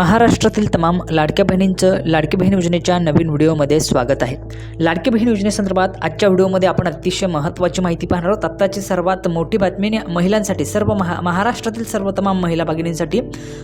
महाराष्ट्रातील तमाम लाडक्या बहिणींचं लाडकी बहीण योजनेच्या नवीन व्हिडिओमध्ये स्वागत आहे. लाडकी बहीण योजनेसंदर्भात आजच्या व्हिडिओमध्ये आपण अतिशय महत्त्वाची माहिती पाहणार आहोत. आत्ताची सर्वात मोठी बातमी महिलांसाठी सर्व महा महाराष्ट्रातील सर्व तमाम महिला भगिनींसाठी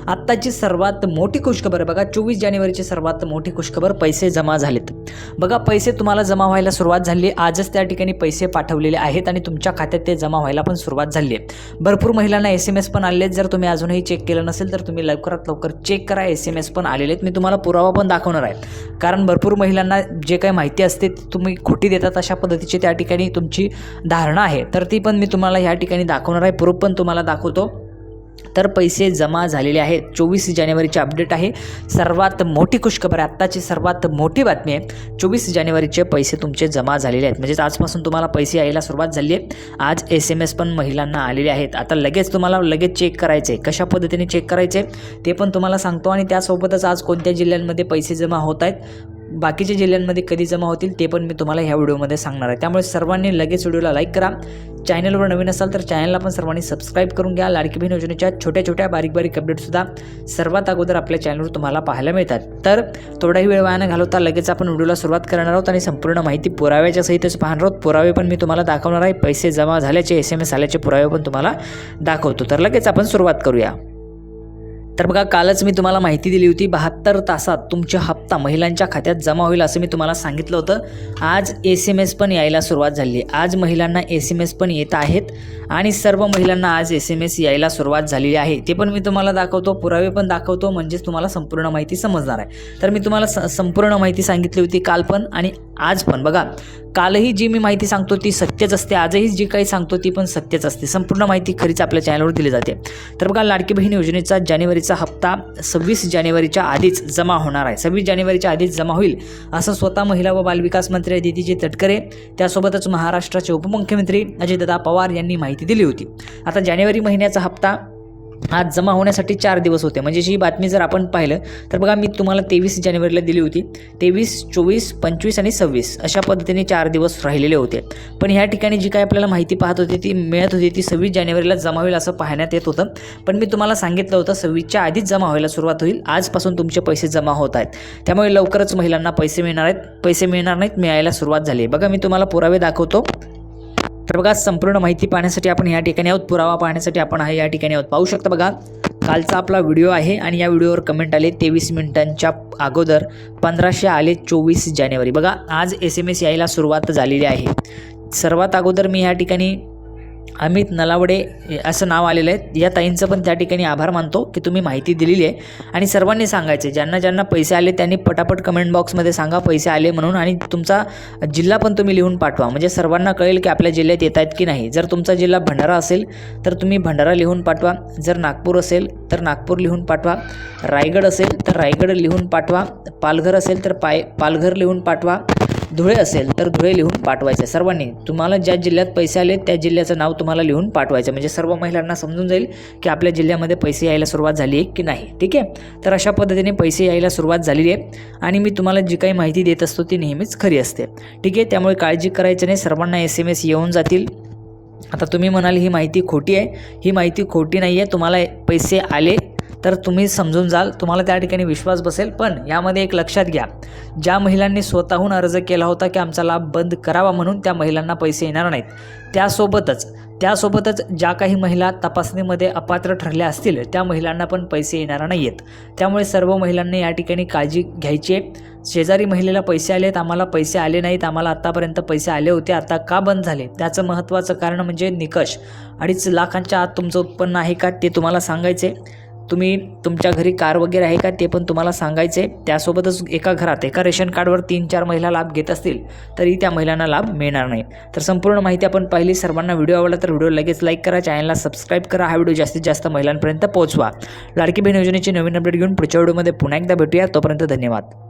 आत्ताची सर्वात मोठी खुशखबर. बघा चोवीस जानेवारीची सर्वात मोठी खुशखबर पैसे जमा झालेत. बघा पैसे तुम्हाला जमा व्हायला सुरुवात झाली. आजच त्या ठिकाणी पैसे पाठवलेले आहेत आणि तुमच्या खात्यात ते जमा व्हायला पण सुरुवात झाली आहे. भरपूर महिलांना एस एम एस पण आले आहेत. जर तुम्ही अजूनही चेक केलं नसेल तर तुम्ही लवकरात लवकर चेक करा. एस एम एस पण आलेले आहेत. मी तुम्हाला पुरावा पण दाखवणार आहे. कारण भरपूर महिलांना जे काही माहिती असते ती तुम्ही खोटी देतात अशा पद्धतीची त्या ठिकाणी तुमची धारणा आहे. तर ती पण मी तुम्हाला ह्या ठिकाणी दाखवणार आहे. प्रूफ पण तुम्हाला दाखवतो. तर पैसे जमा झालेले आहेत. चोवीस जानेवारीचे अपडेट आहे. सर्वात मोठी खुशखबर आहे आत्ताची सर्वात मोठी बातमी आहे. चोवीस जानेवारीचे पैसे तुमचे जमा झालेले आहेत. म्हणजेच आजपासून तुम्हाला पैसे यायला सुरुवात झाली आहे. आज एस एम एस पण महिलांना आलेले आहेत. आता लगेच तुम्हाला लगेच चेक करायचे कशा पद्धतीने चेक करायचे ते पण तुम्हाला सांगतो आणि त्यासोबतच आज कोणत्या जिल्ह्यांमध्ये पैसे जमा होत आहेत बाकीच्या जिल्ह्यांमध्ये कधी जमा होतील ते पण मी तुम्हाला ह्या व्हिडिओमध्ये सांगणार आहे. त्यामुळे सर्वांनी लगेच व्हिडिओला लाईक करा. चॅनलवर नवीन असाल तर चॅनलला पण सर्वांनी सबस्क्राईब करून घ्या. लाडकी बहीण योजनेच्या छोट्या छोट्या बारीक बारीक अपडेटसुद्धा सर्वात अगोदर आपल्या चॅनलवर तुम्हाला पाहायला मिळतात. तर थोडाही वेळ वाया न घालवता लगेच आपण व्हिडिओला सुरुवात करणार आहोत आणि संपूर्ण माहिती पुराव्याच्या सहितच पाहणार आहोत. पुरावे पण मी तुम्हाला दाखवणार आहे. पैसे जमा झाल्याचे एस एम एस आल्याचे पुरावे पण तुम्हाला दाखवतो. तर लगेच आपण सुरुवात करूया. तर बघा कालच मी तुम्हाला माहिती दिली होती बहात्तर तासात तुमचा हप्ता महिलांच्या खात्यात जमा होईल असं मी तुम्हाला सांगितलं होतं. आज एस एम एस पण यायला सुरुवात झाली. आज महिलांना एस एम एस पण येत आहेत आणि सर्व महिलांना आज एस एम एस यायला सुरुवात झालेली आहे. ते पण मी तुम्हाला दाखवतो पुरावे पण दाखवतो म्हणजेच तुम्हाला संपूर्ण माहिती समजणार आहे. तर मी तुम्हाला स संपूर्ण माहिती सांगितली होती काल पण आणि आज पण. बघा कालही जी मी माहिती सांगतो ती सत्यच असते आजही जी काही सांगतो ती पण सत्यच असते. संपूर्ण माहिती खरीच आपल्या चॅनलवर दिली जाते. तर बघा लाडकी बहीण योजनेचा जानेवारीचा हप्ता सव्वीस जानेवारीच्या आधीच जमा होणार आहे. सव्वीस जानेवारीच्या आधीच जमा होईल असं स्वतः महिला व बालविकास मंत्री अदितीजी तटकरे त्यासोबतच महाराष्ट्राचे उपमुख्यमंत्री अजितदादा पवार यांनी माहिती दिली होती. आता जानेवारी महिन्याचा हप्ता आज जमा होण्यासाठी चार दिवस होते. म्हणजे ही बातमी जर आपण पाहिलं तर बघा मी तुम्हाला तेवीस जानेवारीला दिली होती. तेवीस चोवीस पंचवीस आणि सव्वीस अशा पद्धतीने चार दिवस राहिलेले होते. पण ह्या ठिकाणी जी काय आपल्याला माहिती पाहत होती ती मिळत होती ती सव्वीस जानेवारीला जमा होईल असं पाहण्यात येत होतं. पण मी तुम्हाला सांगितलं होतं सव्वीसच्या आधीच जमा व्हायला सुरुवात होईल. आजपासून तुमचे पैसे जमा होत आहेत. त्यामुळे लवकरच महिलांना पैसे मिळणार आहेत. पैसे मिळणार नाहीत मिळायला सुरुवात झाली आहे. बघा मी तुम्हाला पुरावे दाखवतो. तर बघा संपूर्ण माहिती पाहण्यासाठी आपण या ठिकाणी आहोत. पुरावा पाहण्यासाठी आपण आहे या ठिकाणी आहोत. पाहू शकता बघा कालचा आपला व्हिडिओ आहे आणि या व्हिडिओवर कमेंट आले तेवीस मिनिटांच्या अगोदर पंधराशे आले चोवीस जानेवारी. बघा आज एस एम एस यायला सुरुवात झालेली आहे. सर्वात अगोदर मी या ठिकाणी अमित नलावडे असं नाव आलेलं आहे. या ताईंचं पण त्या ठिकाणी आभार मानतो की तुम्ही माहिती दिलेली आहे. आणि सर्वांनी सांगायचे ज्यांना ज्यांना पैसे आले त्यांनी पटापट कमेंट बॉक्समध्ये सांगा पैसे आले म्हणून. आणि तुमचा जिल्हा पण तुम्ही लिहून पाठवा. म्हणजे सर्वांना कळेल की आपल्या जिल्ह्यात येत आहेत की नाही. जर तुमचा जिल्हा भंडारा असेल तर तुम्ही भंडारा लिहून पाठवा. जर नागपूर असेल तर नागपूर लिहून पाठवा. रायगड असेल तर रायगड लिहून पाठवा. पालघर असेल तर पाय पालघर लिहून पाठवा. धुळे असेल तर धुळे लिहून पाठवायचं. आहे सर्वांनी तुम्हाला ज्या जिल्ह्यात पैसे आले त्या जिल्ह्याचं नाव तुम्हाला लिहून पाठवायचं. म्हणजे सर्व महिलांना समजून जाईल की आपल्या जिल्ह्यामध्ये पैसे यायला सुरुवात झाली आहे की नाही. ठीक आहे? तर अशा पद्धतीने पैसे यायला सुरुवात झालेली आहे आणि मी तुम्हाला जी काही माहिती देत असतो ती नेहमीच खरी असते. ठीक आहे? त्यामुळे काळजी करायचं नाही. सर्वांना एस एम एस येऊन जातील. आता तुम्ही म्हणाल ही माहिती खोटी आहे. ही माहिती खोटी नाही आहे तुम्हाला पैसे आले तर तुम्ही समजून जाल तुम्हाला त्या ठिकाणी विश्वास बसेल पण यामध्ये एक लक्षात घ्या. ज्या महिलांनी स्वतःहून अर्ज केला होता की आमचा लाभ बंद करावा म्हणून त्या महिलांना पैसे येणार नाहीत. त्यासोबतच त्यासोबतच ज्या काही महिला तपासणीमध्ये अपात्र ठरल्या असतील त्या महिलांना पण पैसे येणार नाही आहेत त्यामुळे सर्व महिलांनी या ठिकाणी काळजी घ्यायची आहे. शेजारी महिलेला पैसे आले आहेत आम्हाला पैसे आले नाहीत आम्हाला आत्तापर्यंत पैसे आले होते आता का बंद झाले? त्याचं महत्त्वाचं कारण म्हणजे निकष. अडीच लाखांच्या आत तुमचं उत्पन्न आहे का ते तुम्हाला सांगायचे तुम्ही तुमच्या घरी कार वगैरे आहे का ते पण तुम्हाला सांगायचे. त्यासोबतच एका घरात एका रेशन कार्डवर तीन चार महिला लाभ घेत असतील तरी त्या महिलांना लाभ मिळणार नाही. तर संपूर्ण माहिती आपण पाहिली. सर्वांना व्हिडिओ आवडला तर व्हिडिओ लगेच लाईक करा. चॅनलला सबस्क्राईब करा. हा व्हिडिओ जास्तीत जास्त महिलांपर्यंत पोहोचवा. लाडकी बहीण योजनेची नवीन अपडेट घेऊन पुढच्या व्हिडिओमध्ये पुन्हा एकदा भेटूया. तोपर्यंत धन्यवाद.